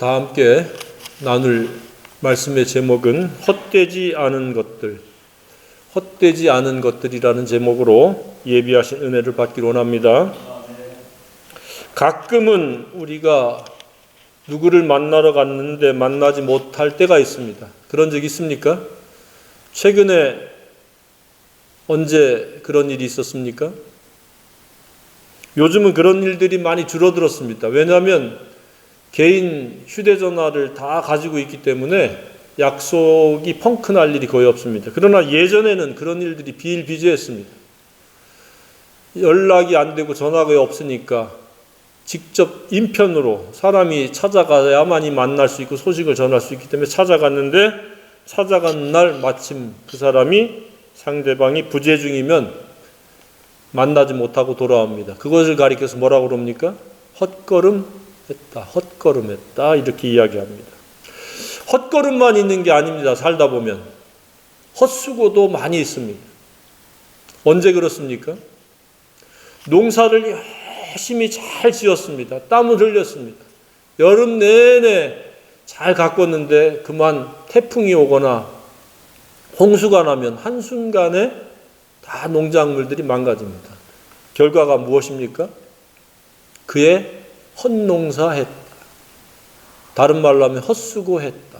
다 함께 나눌 말씀의 제목은 헛되지 않은 것들, 헛되지 않은 것들이라는 제목으로 예비하신 은혜를 받기를 원합니다. 가끔은 우리가 누구를 만나러 갔는데 만나지 못할 때가 있습니다. 그런 적 있습니까? 최근에 언제 그런 일이 있었습니까? 요즘은 그런 일들이 많이 줄어들었습니다. 왜냐하면 개인 휴대전화를 다 가지고 있기 때문에 약속이 펑크 날 일이 거의 없습니다. 그러나 예전에는 그런 일들이 비일비재했습니다. 연락이 안 되고 전화가 없으니까 직접 인편으로 사람이 찾아가야만이 만날 수 있고 소식을 전할 수 있기 때문에 찾아갔는데 찾아간 날 마침 그 사람이 상대방이 부재 중이면 만나지 못하고 돌아옵니다. 그것을 가리켜서 뭐라고 그럽니까? 헛걸음 했다. 헛걸음 했다. 이렇게 이야기합니다. 헛걸음만 있는 게 아닙니다. 살다 보면. 헛수고도 많이 있습니다. 언제 그렇습니까? 농사를 열심히 잘 지었습니다. 땀을 흘렸습니다. 여름 내내 잘 가꿨는데 그만 태풍이 오거나 홍수가 나면 한순간에 다 농작물들이 망가집니다. 결과가 무엇입니까? 그의 헛농사했다. 다른 말로 하면 헛수고했다.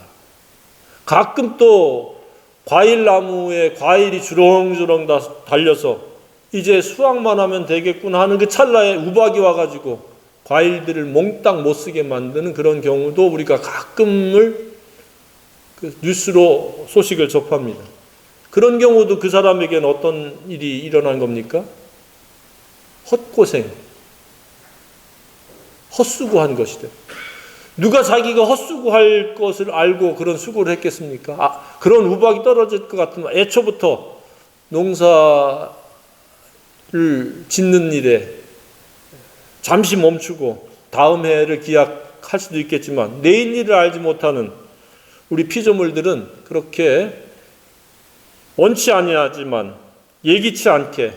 가끔 또 과일 나무에 과일이 주렁주렁 달려서 이제 수확만 하면 되겠구나 하는 그 찰나에 우박이 와가지고 과일들을 몽땅 못 쓰게 만드는 그런 경우도 우리가 가끔을 그 뉴스로 소식을 접합니다. 그런 경우도 그 사람에게는 어떤 일이 일어난 겁니까? 헛고생, 헛수고한 것이다. 누가 자기가 헛수고할 것을 알고 그런 수고를 했겠습니까? 아, 그런 우박이 떨어질 것 같으면 애초부터 농사를 짓는 일에 잠시 멈추고 다음 해를 기약할 수도 있겠지만 내일 일을 알지 못하는 우리 피조물들은 그렇게 원치 아니하지만 예기치 않게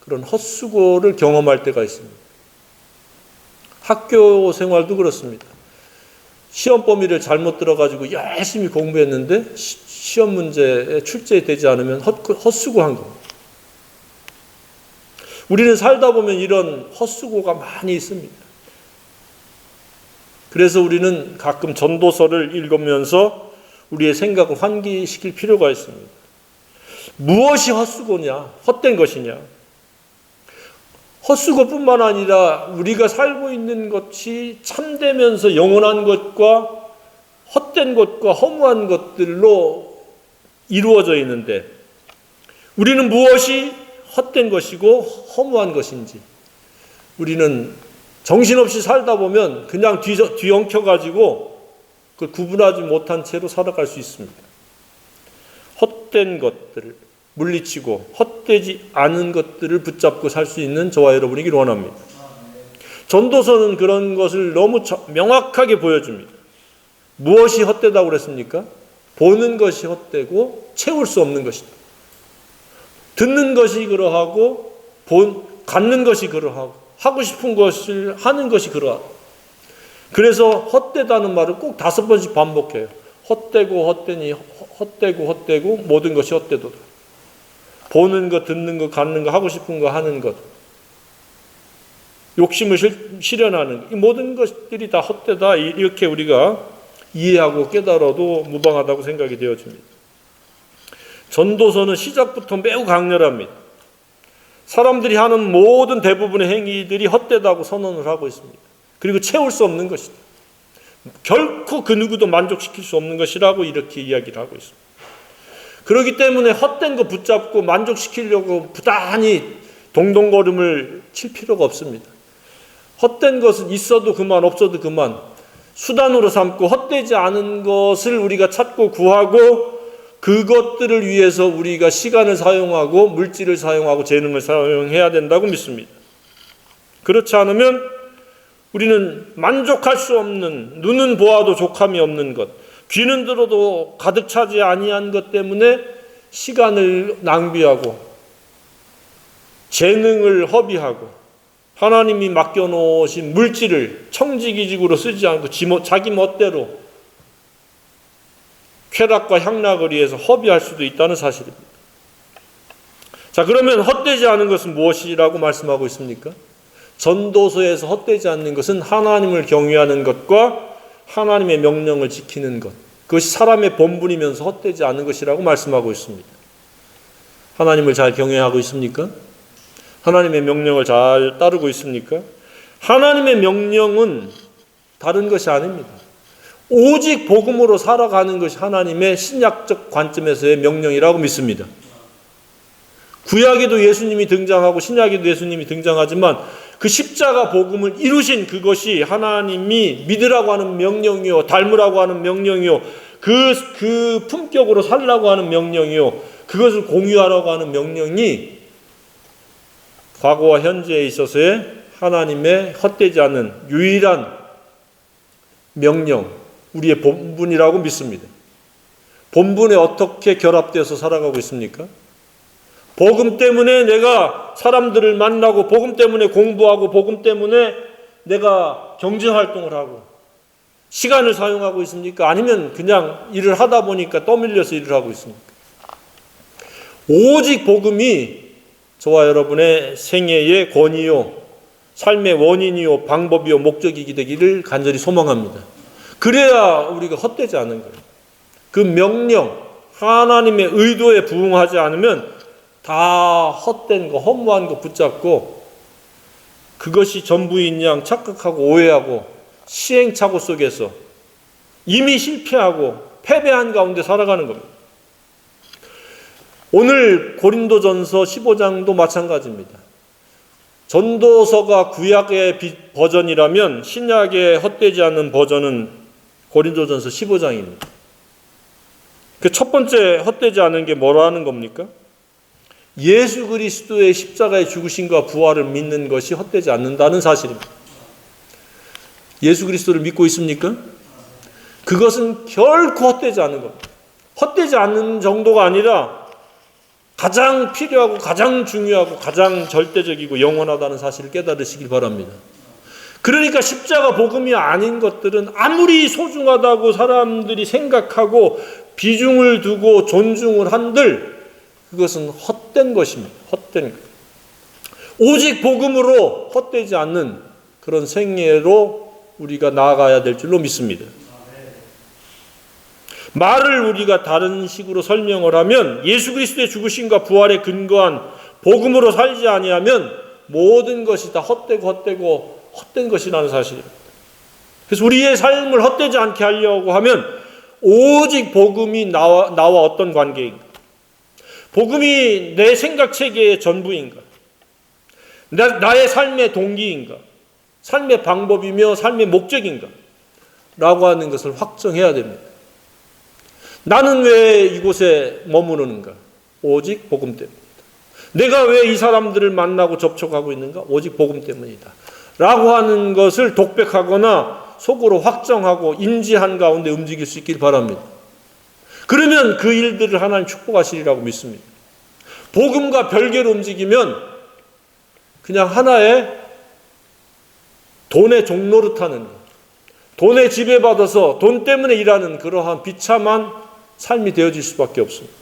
그런 헛수고를 경험할 때가 있습니다. 학교 생활도 그렇습니다. 시험 범위를 잘못 들어가지고 열심히 공부했는데 시, 험 문제에 출제되지 않으면 헛, 헛수고한 겁니다. 우리는 살다 보면 이런 헛수고가 많이 있습니다. 그래서 우리는 가끔 전도서를 읽으면서 우리의 생각을 환기시킬 필요가 있습니다. 무엇이 헛수고냐? 헛된 것이냐? 헛수고뿐만 아니라 우리가 살고 있는 것이 참되면서 영원한 것과 헛된 것과 허무한 것들로 이루어져 있는데 우리는 무엇이 헛된 것이고 허무한 것인지 우리는 정신없이 살다 보면 그냥 뒤엉켜 가지고 그 구분하지 못한 채로 살아갈 수 있습니다. 헛된 것들을 물리치고 헛되지 않은 것들을 붙잡고 살 수 있는 저와 여러분이길 원합니다. 전도서는 그런 것을 너무 명확하게 보여줍니다. 무엇이 헛되다고 그랬습니까? 보는 것이 헛되고 채울 수 없는 것이다. 듣는 것이 그러하고 본 갖는 것이 그러하고 하고 싶은 것을 하는 것이 그러하다. 그래서 헛되다는 말을 꼭 다섯 번씩 반복해요. 헛되고 헛되니 헛되고 헛되고 모든 것이 헛되도다. 보는 것, 듣는 것, 갖는 것, 하고 싶은 거 하는 것. 욕심을 실 현하는 이 모든 것들이 다 헛되다 이렇게 우리가 이해하고 깨달아도 무방하다고 생각이 되어집니다. 전도서는 시작부터 매우 강렬합니다. 사람들이 하는 모든 대부분의 행위들이 헛되다고 선언을 하고 있습니다. 그리고 채울 수 없는 것이다. 결코 그 누구도 만족시킬 수 없는 것이라고 이렇게 이야기를 하고 있습니다. 그렇기 때문에 헛된 거 붙잡고 만족시키려고 부단히 동동걸음을 칠 필요가 없습니다. 헛된 것은 있어도 그만 없어도 그만 수단으로 삼고 헛되지 않은 것을 우리가 찾고 구하고 그것들을 위해서 우리가 시간을 사용하고 물질을 사용하고 재능을 사용해야 된다고 믿습니다. 그렇지 않으면 우리는 만족할 수 없는 눈은 보아도 족함이 없는 것, 귀는 들어도 가득 차지 아니한 것 때문에 시간을 낭비하고 재능을 허비하고 하나님이 맡겨놓으신 물질을 청지기직으로 쓰지 않고 지모- 자기 멋대로 쾌락과 향락을 위해서 허비할 수도 있다는 사실입니다. 자, 그러면 헛되지 않은 것은 무엇이라고 말씀하고 있습니까? 전도서에서 헛되지 않는 것은 하나님을 경외하는 것과 하나님의 명령을 지키는 것. 그것이 사람의 본분이면서 헛되지 않은 것이라고 말씀하고 있습니다. 하나님을 잘 경외하고 있습니까? 하나님의 명령을 잘 따르고 있습니까? 하나님의 명령은 다른 것이 아닙니다. 오직 복음으로 살아가는 것이 하나님의 신약적 관점에서의 명령이라고 믿습니다. 구약에도 예수님이 등장하고 신약에도 예수님이 등장하지만 그 십자가 복음을 이루신 그것이 하나님이 믿으라고 하는 명령이요, 닮으라고 하는 명령이요, 그, 그 품격으로 살라고 하는 명령이요, 그것을 공유하라고 하는 명령이 과거와 현재에 있어서의 하나님의 헛되지 않는 유일한 명령, 우리의 본분이라고 믿습니다. 본분에 어떻게 결합되어서 살아가고 있습니까? 복음 때문에 내가 사람들을 만나고 복음 때문에 공부하고 복음 때문에 내가 경제 활동을 하고 시간을 사용하고 있습니까? 아니면 그냥 일을 하다 보니까 떠밀려서 일을 하고 있습니까? 오직 복음이 저와 여러분의 생애의 권위요, 삶의 원인이요, 방법이요, 목적이기 되기를 간절히 소망합니다. 그래야 우리가 헛되지 않은 거예요. 그 명령, 하나님의 의도에 부응하지 않으면 다 헛된 거, 허무한 거 붙잡고 그것이 전부인 양 착각하고 오해하고 시행착오 속에서 이미 실패하고 패배한 가운데 살아가는 겁니다. 오늘 고린도전서 15장도 마찬가지입니다. 전도서가 구약의 버전이라면 신약의 헛되지 않는 버전은 고린도전서 15장입니다. 그 첫 번째 헛되지 않은 게 뭐라는 겁니까? 예수 그리스도의 십자가의 죽으심과 부활을 믿는 것이 헛되지 않는다는 사실입니다. 예수 그리스도를 믿고 있습니까? 그것은 결코 헛되지 않는 겁니다. 헛되지 않는 정도가 아니라 가장 필요하고 가장 중요하고 가장 절대적이고 영원하다는 사실을 깨달으시길 바랍니다. 그러니까 십자가 복음이 아닌 것들은 아무리 소중하다고 사람들이 생각하고 비중을 두고 존중을 한들 그것은 헛 된 것입니다. 헛된 것. 오직 복음으로 헛되지 않는 그런 생애로 우리가 나아가야 될 줄로 믿습니다. 말을 우리가 다른 식으로 설명을 하면 예수 그리스도의 죽으심과 부활에 근거한 복음으로 살지 아니하면 모든 것이 다 헛되고 헛되고 헛된 것이라는 사실입니다. 그래서 우리의 삶을 헛되지 않게 하려고 하면 오직 복음이 나와, 나와 어떤 관계인가? 복음이 내 생각 체계의 전부인가? 나, 나의 삶의 동기인가? 삶의 방법이며 삶의 목적인가? 라고 하는 것을 확정해야 됩니다. 나는 왜 이곳에 머무르는가? 오직 복음 때문이다. 내가 왜 이 사람들을 만나고 접촉하고 있는가? 오직 복음 때문이다. 라고 하는 것을 독백하거나 속으로 확정하고 인지한 가운데 움직일 수 있길 바랍니다. 그러면 그 일들을 하나님 축복하시리라고 믿습니다. 복음과 별개로 움직이면 그냥 하나의 돈의 종로를 타는 돈에 지배받아서 돈 때문에 일하는 그러한 비참한 삶이 되어질 수밖에 없습니다.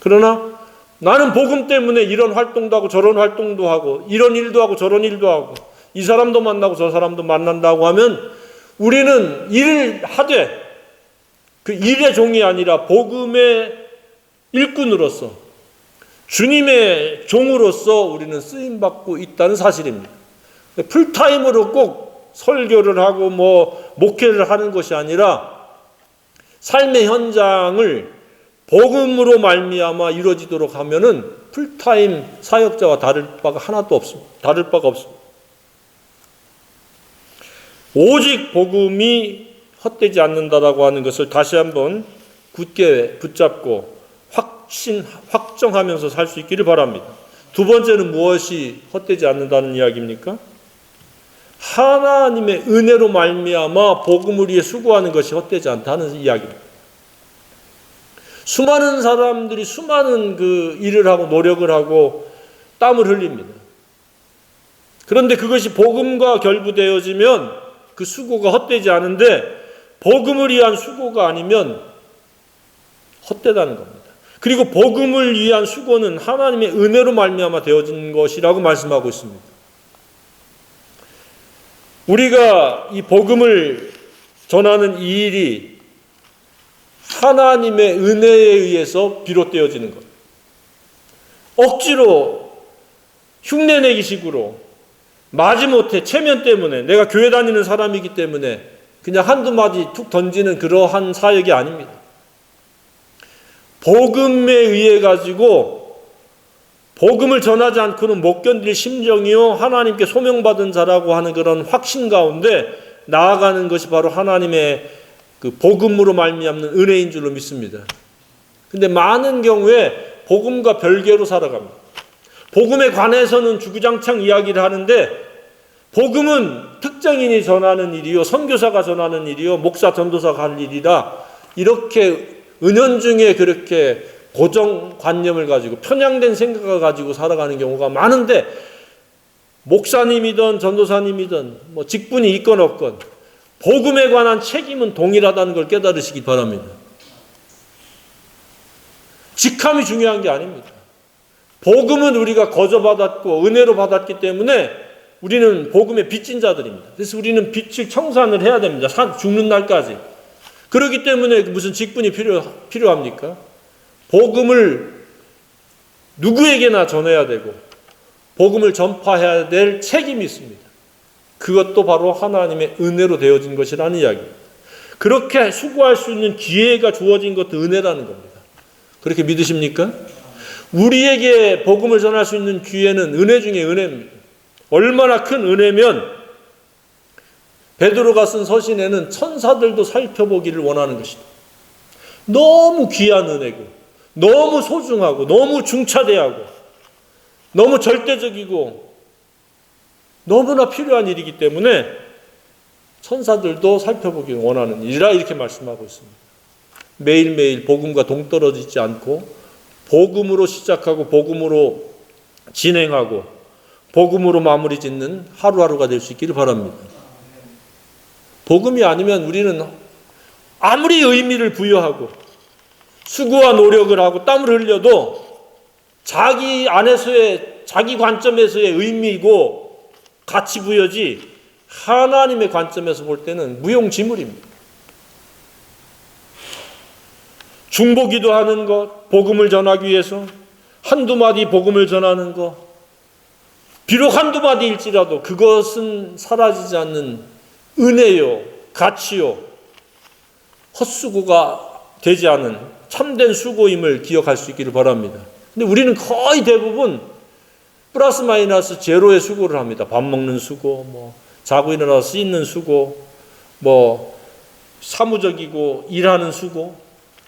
그러나 나는 복음 때문에 이런 활동도 하고 저런 활동도 하고 이런 일도 하고 저런 일도 하고 이 사람도 만나고 저 사람도 만난다고 하면 우리는 일을 하되 그 일의 종이 아니라 복음의 일꾼으로서 주님의 종으로서 우리는 쓰임 받고 있다는 사실입니다. 풀타임으로 꼭 설교를 하고 뭐 목회를 하는 것이 아니라 삶의 현장을 복음으로 말미암아 이루어지도록 하면은 풀타임 사역자와 다를 바가 하나도 없습니다. 다를 바가 없습니다. 오직 복음이 헛되지 않는다라고 하는 것을 다시 한번 굳게 붙잡고 확신 확정하면서 살 수 있기를 바랍니다. 두 번째는 무엇이 헛되지 않는다는 이야기입니까? 하나님의 은혜로 말미암아 복음을 위해 수고하는 것이 헛되지 않다는 이야기입니다. 수많은 사람들이 수많은 그 일을 하고 노력을 하고 땀을 흘립니다. 그런데 그것이 복음과 결부되어지면 그 수고가 헛되지 않은데 복음을 위한 수고가 아니면 헛되다는 겁니다. 그리고 복음을 위한 수고는 하나님의 은혜로 말미암아 되어진 것이라고 말씀하고 있습니다. 우리가 이 복음을 전하는 이 일이 하나님의 은혜에 의해서 비롯되어지는 것. 억지로 흉내내기 식으로 마지못해 체면 때문에 내가 교회 다니는 사람이기 때문에 그냥 한두 마디 툭 던지는 그러한 사역이 아닙니다. 복음에 의해 가지고 복음을 전하지 않고는 못 견딜 심정이요 하나님께 소명받은 자라고 하는 그런 확신 가운데 나아가는 것이 바로 하나님의 그 복음으로 말미암는 은혜인 줄로 믿습니다. 근데 많은 경우에 복음과 별개로 살아갑니다. 복음에 관해서는 주구장창 이야기를 하는데 복음은 특정인이 전하는 일이요 선교사가 전하는 일이요 목사 전도사가 할 일이라 이렇게 은연중에 그렇게 고정관념을 가지고 편향된 생각을 가지고 살아가는 경우가 많은데 목사님이든 전도사님이든 뭐 직분이 있건 없건 복음에 관한 책임은 동일하다는 걸 깨달으시기 바랍니다. 직함이 중요한 게 아닙니다. 복음은 우리가 거저받았고 은혜로 받았기 때문에 우리는 복음의 빚진 자들입니다. 그래서 우리는 빛을 청산을 해야 됩니다. 죽는 날까지. 그렇기 때문에 무슨 직분이 필요, 필요합니까? 복음을 누구에게나 전해야 되고, 복음을 전파해야 될 책임이 있습니다. 그것도 바로 하나님의 은혜로 되어진 것이라는 이야기입니다. 그렇게 수고할 수 있는 기회가 주어진 것도 은혜라는 겁니다. 그렇게 믿으십니까? 우리에게 복음을 전할 수 있는 기회는 은혜 중에 은혜입니다. 얼마나 큰 은혜면 베드로가 쓴 서신에는 천사들도 살펴보기를 원하는 것이다. 너무 귀한 은혜고, 너무 소중하고, 너무 중차대하고, 너무 절대적이고, 너무나 필요한 일이기 때문에 천사들도 살펴보기를 원하는 일이라 이렇게 말씀하고 있습니다. 매일매일 복음과 동떨어지지 않고, 복음으로 시작하고, 복음으로 진행하고, 복음으로 마무리 짓는 하루하루가 될 수 있기를 바랍니다. 복음이 아니면 우리는 아무리 의미를 부여하고 수고와 노력을 하고 땀을 흘려도 자기 안에서의 자기 관점에서의 의미고 가치 부여지 하나님의 관점에서 볼 때는 무용지물입니다. 중보기도 하는 것, 복음을 전하기 위해서 한두 마디 복음을 전하는 것, 비록 한두 마디일지라도 그것은 사라지지 않는 은혜요, 가치요, 헛수고가 되지 않은 참된 수고임을 기억할 수 있기를 바랍니다. 근데 우리는 거의 대부분 플러스 마이너스 제로의 수고를 합니다. 밥 먹는 수고, 뭐 자고 일어나서 씻는 수고, 뭐 사무적이고 일하는 수고,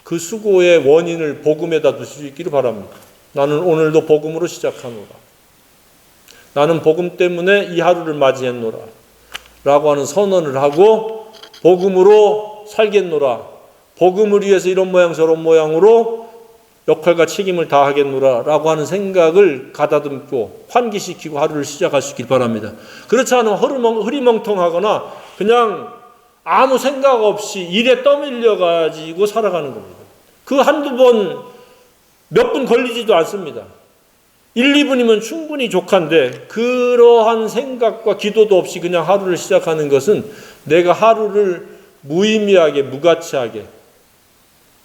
그 수고의 원인을 복음에다 두실 수 있기를 바랍니다. 나는 오늘도 복음으로 시작하노라. 나는 복음 때문에 이 하루를 맞이했노라. 라고 하는 선언을 하고 복음으로 살겠노라. 복음을 위해서 이런 모양 저런 모양으로 역할과 책임을 다하겠노라 라고 하는 생각을 가다듬고 환기시키고 하루를 있길 바랍니다. 그렇지 않으면 흐리멍텅하거나 그냥 아무 생각 없이 일에 떠밀려 가지고 살아가는 겁니다. 그 한두 번, 몇 분 걸리지도 않습니다. 1, 2분이면 충분히 족한데 그러한 생각과 기도도 없이 그냥 하루를 시작하는 것은 내가 하루를 무의미하게 무가치하게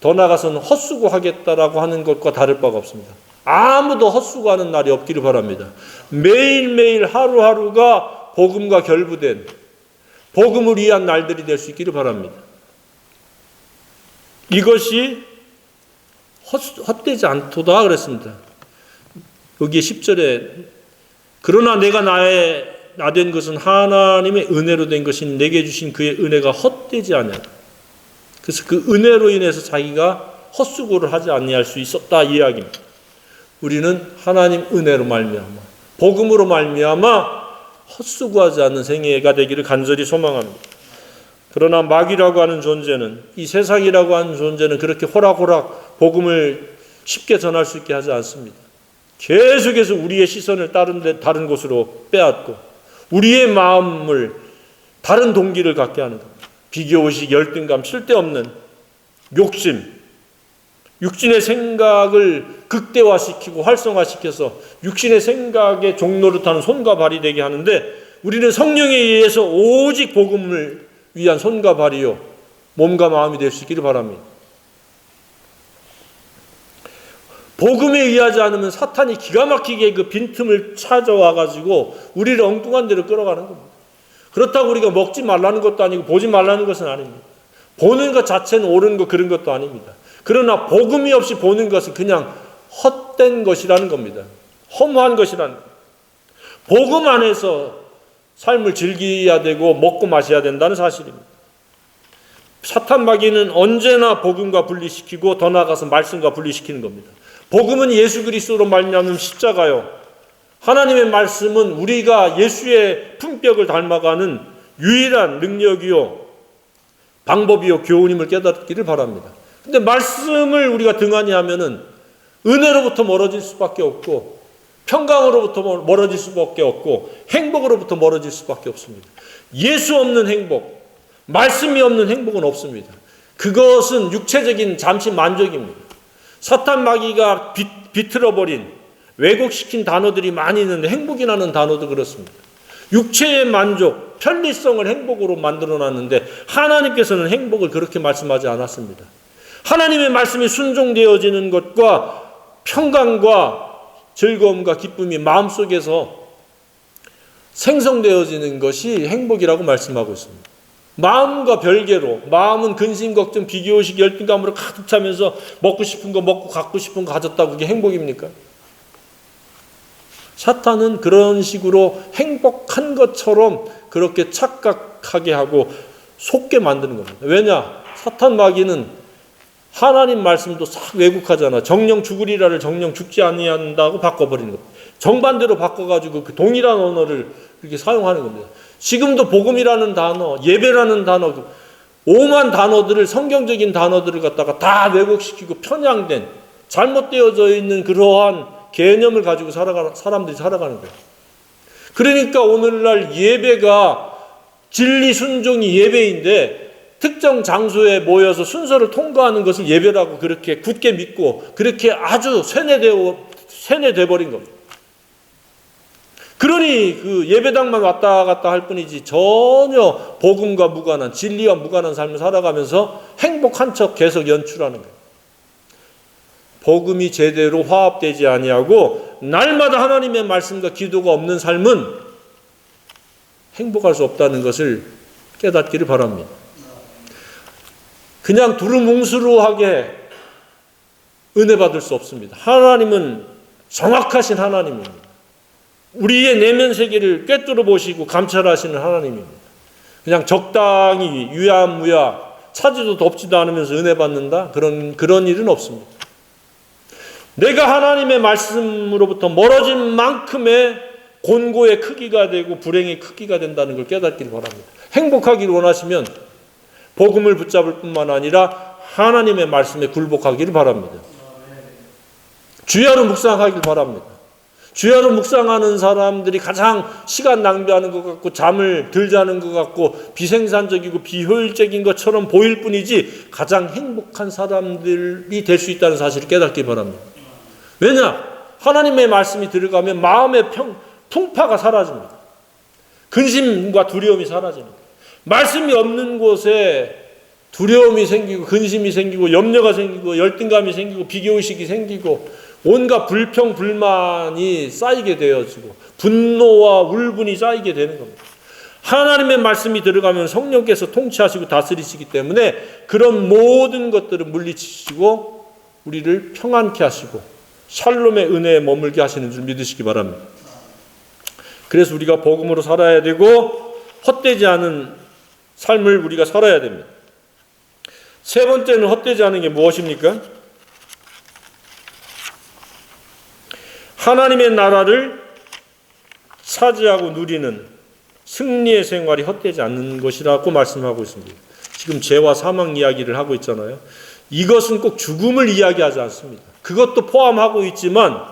더 나가서는 헛수고하겠다라고 하는 것과 다를 바가 없습니다. 아무도 헛수고하는 날이 없기를 바랍니다. 매일매일 하루하루가 복음과 결부된 복음을 위한 날들이 될 수 있기를 바랍니다. 이것이 헛, 헛되지 않도다 그랬습니다. 여기 10절에 그러나 내가 나의 나 된 것은 하나님의 은혜로 된 것인 내게 주신 그의 은혜가 헛되지 않냐. 그래서 그 은혜로 인해서 자기가 헛수고를 하지 아니할 수 있었다 이야기입니다. 우리는 하나님 은혜로 말미암아 복음으로 말미암아 헛수고하지 않는 생애가 되기를 간절히 소망합니다. 그러나 마귀라고 하는 존재는 이 세상이라고 하는 존재는 그렇게 호락호락 복음을 쉽게 전할 수 있게 하지 않습니다. 계속해서 우리의 시선을 다른 데, 다른 곳으로 빼앗고 우리의 마음을 다른 동기를 갖게 하는 겁니다. 비교의식, 열등감, 쓸데없는 욕심, 육신의 생각을 극대화시키고 활성화시켜서 육신의 생각의 종로를 타는 손과 발이 되게 하는데 우리는 성령에 의해서 오직 복음을 위한 손과 발이요 몸과 마음이 될 수 있기를 바랍니다. 복음에 의하지 않으면 사탄이 기가 막히게 그 빈틈을 찾아와 가지고 우리를 엉뚱한 데로 끌어가는 겁니다. 그렇다고 우리가 먹지 말라는 것도 아니고 보지 말라는 것은 아닙니다. 보는 것 자체는 옳은 것 그런 것도 아닙니다. 그러나 복음이 없이 보는 것은 그냥 헛된 것이라는 겁니다. 허무한 것이라는 겁니다. 복음 안에서 삶을 즐겨야 되고 먹고 마셔야 된다는 사실입니다. 사탄 마귀는 언제나 복음과 분리시키고 더 나아가서 말씀과 분리시키는 겁니다. 복음은 예수 그리스도로 말미암는 십자가요. 하나님의 말씀은 우리가 예수의 품격을 닮아가는 유일한 능력이요 방법이요 교훈임을 깨닫기를 바랍니다. 근데 말씀을 우리가 등한히 하면은 은혜로부터 멀어질 수밖에 없고 평강으로부터 멀어질 수밖에 없고 행복으로부터 멀어질 수밖에 없습니다. 예수 없는 행복, 말씀이 없는 행복은 없습니다. 그것은 육체적인 잠시 만족입니다. 사탄 마귀가 비, 비틀 어버린 왜곡시킨 단어들이 많이 있는데 행복이라는 단어도 그렇습니다. 육체의 만족, 편리성을 행복으로 만들어 놨는데 하나님께서는 행복을 그렇게 말씀하지 않았습니다. 하나님의 말씀이 순종되어지는 것과 평강과 즐거움과 기쁨이 마음속에서 생성되어지는 것이 행복이라고 말씀하고 있습니다. 마음과 별개로 마음은 근심 걱정 비교의식 열등감으로 가득 차면서 먹고 싶은 거 먹고 갖고 싶은 거 가졌다고 그게 행복입니까? 사탄은 그런 식으로 행복한 것처럼 그렇게 착각하게 하고 속게 만드는 겁니다. 왜냐? 사탄 마귀는 하나님 말씀도 싹 왜곡하잖아. 정령 죽으리라를 정령 죽지 아니한다고 바꿔버리는 겁니다. 정반대로 바꿔가지고 그 동일한 언어를 이렇게 사용하는 겁니다. 지금도 복음이라는 단어, 예배라는 단어, 그 오만 단어들을 성경적인 단어들을 갖다가 다 왜곡시키고 편향된 잘못되어져 있는 그러한 개념을 가지고 살아가 사람들이 살아가는 거예요. 그러니까 오늘날 예배가 진리 순종이 예배인데 특정 장소에 모여서 순서를 통과하는 것을 예배라고 그렇게 굳게 믿고 그렇게 아주 세뇌되어 세뇌돼 버린 겁니다. 그러니 그 예배당만 왔다 갔다 할 뿐이지 전혀 복음과 무관한 진리와 무관한 삶을 살아가면서 행복한 척 계속 연출하는 거예요. 복음이 제대로 화합되지 아니하고 날마다 하나님의 말씀과 기도가 없는 삶은 행복할 수 없다는 것을 깨닫기를 바랍니다. 그냥 두루뭉술하게 은혜 받을 수 없습니다. 하나님은 정확하신 하나님입니다. 우리의 내면 세계를 꿰뚫어 보시고 감찰하시는 하나님입니다. 그냥 적당히 유야무야 차지도 덥지도 않으면서 은혜 받는다 그런 그런 일은 없습니다. 내가 하나님의 말씀으로부터 멀어진 만큼의 곤고의 크기가 되고 불행의 크기가 된다는 걸 깨닫기를 바랍니다. 행복하기를 원하시면 복음을 붙잡을 뿐만 아니라 하나님의 말씀에 굴복하기를 바랍니다. 주야로 묵상하길 바랍니다. 주야로 묵상하는 사람들이 가장 시간 낭비하는 것 같고 잠을 들 자는 것 같고 비생산적이고 비효율적인 것처럼 보일 뿐이지 가장 행복한 사람들이 될 수 있다는 사실을 깨닫기 바랍니다. 왜냐? 하나님의 말씀이 들어가면 마음의 평, 풍파가 사라집니다. 근심과 두려움이 사라집니다. 말씀이 없는 곳에 두려움이 생기고 근심이 생기고 염려가 생기고 열등감이 생기고 비교의식이 생기고 온갖 불평 불만이 쌓이게 되어지고 분노와 울분이 쌓이게 되는 겁니다. 하나님의 말씀이 들어가면 성령께서 통치하시고 다스리시기 때문에 그런 모든 것들을 물리치시고 우리를 평안케 하시고 샬롬의 은혜에 머물게 하시는 줄 믿으시기 바랍니다. 그래서 우리가 복음으로 살아야 되고 헛되지 않은 삶을 우리가 살아야 됩니다. 세 번째는 헛되지 않은 게 무엇입니까? 하나님의 나라를 차지하고 누리는 승리의 생활이 헛되지 않는 것이라고 말씀하고 있습니다. 지금 죄와 사망 이야기를 하고 있잖아요. 이것은 꼭 죽음을 이야기하지 않습니다. 그것도 포함하고 있지만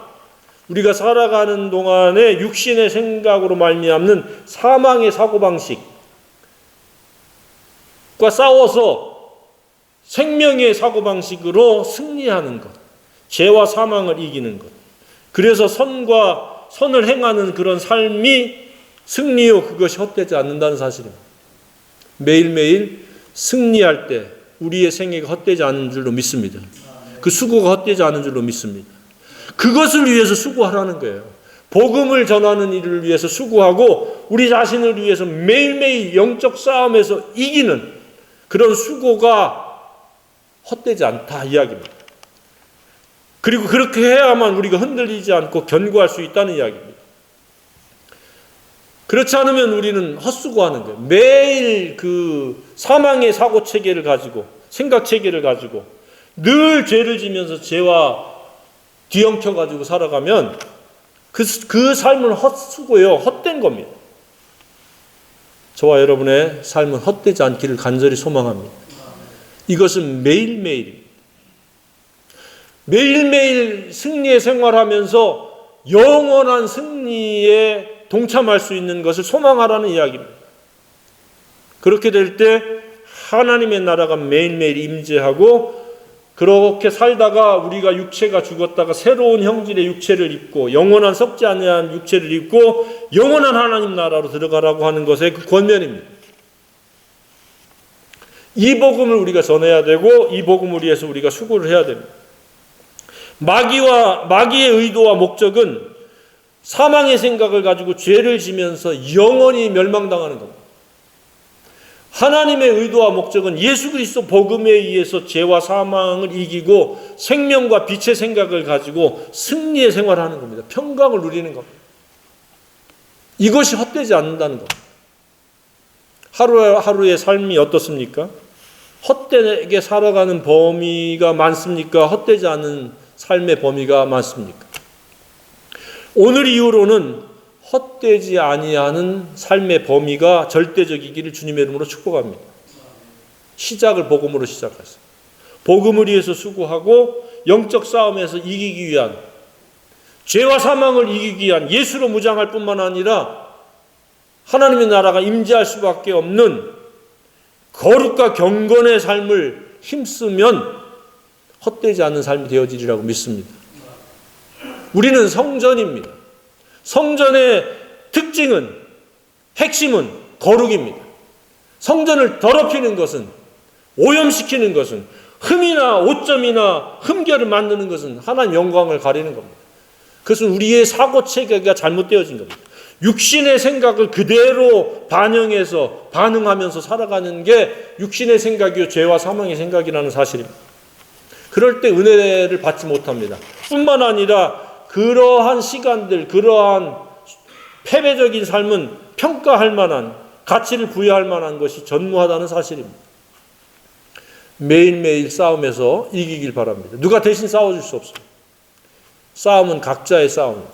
우리가 살아가는 동안에 육신의 생각으로 말미암는 사망의 사고 방식과 싸워서 생명의 사고 방식으로 승리하는 것, 죄와 사망을 이기는 것. 그래서 선과 선을 행하는 그런 삶이 승리요 그것이 헛되지 않는다는 사실입니다. 매일매일 승리할 때 우리의 생애가 헛되지 않은 줄로 믿습니다. 그 수고가 헛되지 않은 줄로 믿습니다. 그것을 위해서 수고하라는 거예요. 복음을 전하는 일을 위해서 수고하고 우리 자신을 위해서 매일매일 영적 싸움에서 이기는 그런 수고가 헛되지 않다 이야기입니다. 그리고 그렇게 해야만 우리가 흔들리지 않고 견고할 수 있다는 이야기입니다. 그렇지 않으면 우리는 헛수고하는 거예요. 매일 그 사망의 사고 체계를 가지고 생각 체계를 가지고 늘 죄를 지면서 죄와 뒤엉켜 가지고 살아가면 그, 그 삶은 헛수고요. 헛된 겁니다. 저와 여러분의 삶은 헛되지 않기를 간절히 소망합니다. 이것은 매일매일 매일매일 승리의 생활하면서 영원한 승리에 동참할 수 있는 것을 소망하라는 이야기입니다. 그렇게 될 때 하나님의 나라가 매일매일 임재하고 그렇게 살다가 우리가 육체가 죽었다가 새로운 형질의 육체를 입고 영원한 썩지 아니한 육체를 입고 영원한 하나님 나라로 들어가라고 하는 것의 그 권면입니다. 이 복음을 우리가 전해야 되고 이 복음을 위해서 우리가 수고를 해야 됩니다. 마귀와 마귀의 의도와 목적은 사망의 생각을 가지고 죄를 지면서 영원히 멸망당하는 겁니다. 하나님의 의도와 목적은 예수 그리스도 복음에 의해서 죄와 사망을 이기고 생명과 빛의 생각을 가지고 승리의 생활을 하는 겁니다. 평강을 누리는 겁니다. 이것이 헛되지 않는다는 겁니다. 하루하루의 삶이 어떻습니까? 헛되게 살아가는 범위가 많습니까? 헛되지 않은 삶의 범위가 많습니까? 오늘 이후로는 헛되지 아니하는 삶의 범위가 절대적이기를 주님의 이름으로 축복합니다. 시작을 복음으로 시작하세요. 복음을 위해서 수고하고 영적 싸움에서 이기기 위한 죄와 사망을 이기기 위한 예수로 무장할 뿐만 아니라 하나님의 나라가 임재할 수밖에 없는 거룩과 경건의 삶을 힘쓰면 헛되지 않는 삶이 되어지리라고 믿습니다. 우리는 성전입니다. 성전의 특징은 핵심은 거룩입니다. 성전을 더럽히는 것은 오염시키는 것은 흠이나 오점이나 흠결을 만드는 것은 하나님 영광을 가리는 겁니다. 그것은 우리의 사고 체계가 잘못되어진 겁니다. 육신의 생각을 그대로 반영해서 반응하면서 살아가는 게 육신의 생각이요 죄와 사망의 생각이라는 사실입니다. 그럴 때 은혜를 받지 못합니다. 뿐만 아니라 그러한 시간들, 그러한 패배적인 삶은 평가할 만한 가치를 부여할 만한 것이 전무하다는 사실입니다. 매일매일 싸움에서 이기길 바랍니다. 누가 대신 싸워줄 수 없습니다. 싸움은 각자의 싸움입니다.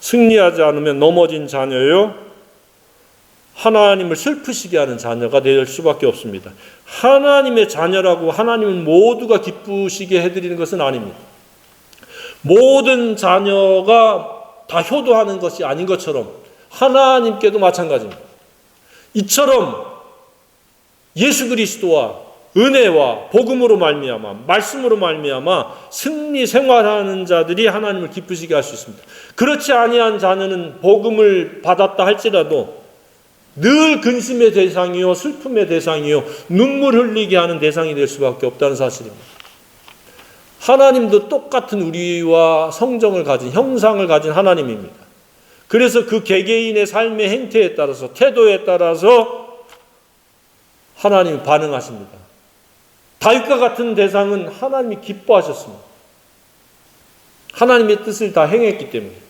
승리하지 않으면 넘어진 자녀요. 하나님을 슬프시게 하는 자녀가 될 수밖에 없습니다. 하나님의 자녀라고 하나님은 모두가 기쁘시게 해드리는 것은 아닙니다. 모든 자녀가 다 효도하는 것이 아닌 것처럼 하나님께도 마찬가지입니다. 이처럼 예수 그리스도와 은혜와 복음으로 말미암아 말씀으로 말미암아 승리 생활하는 자들이 하나님을 기쁘시게 할 수 있습니다. 그렇지 아니한 자녀는 복음을 받았다 할지라도 늘 근심의 대상이요 슬픔의 대상이요 눈물 흘리게 하는 대상이 될 수밖에 없다는 사실입니다. 하나님도 똑같은 우리와 성정을 가진 형상을 가진 하나님입니다. 그래서 그 개개인의 삶의 행태에 따라서 태도에 따라서 하나님이 반응하십니다. 다윗과 같은 대상은 하나님이 기뻐하셨습니다. 하나님의 뜻을 다 행했기 때문에.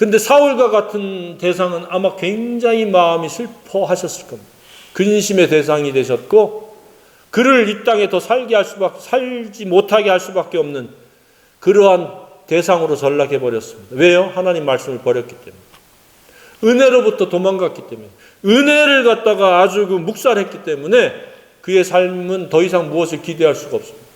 근데 사울과 같은 대상은 아마 굉장히 마음이 슬퍼하셨을 겁니다. 근심의 대상이 되셨고 그를 이 땅에 더 살게 할 수밖에 살지 못하게 할 수밖에 없는 그러한 대상으로 전락해 버렸습니다. 왜요? 하나님 말씀을 버렸기 때문에. 은혜로부터 도망갔기 때문에. 은혜를 갖다가 아주 그 묵살했기 때문에 그의 삶은 더 이상 무엇을 기대할 수가 없습니다.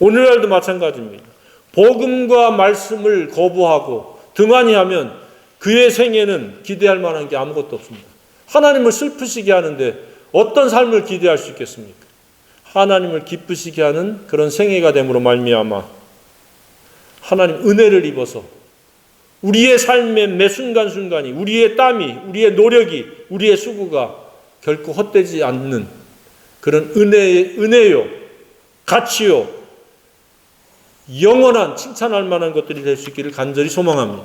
오늘날도 마찬가지입니다. 복음과 말씀을 거부하고 등한히 하면 그의 생애는 기대할 만한 게 아무것도 없습니다. 하나님을 슬프시게 하는데 어떤 삶을 기대할 수 있겠습니까? 하나님을 기쁘시게 하는 그런 생애가 됨으로 말미암아 하나님 은혜를 입어서 우리의 삶의 매 순간순간이 우리의 땀이 우리의 노력이 우리의 수고가 결코 헛되지 않는 그런 은혜의 은혜요 가치요 영원한 칭찬할 만한 것들이 될 수 있기를 간절히 소망합니다.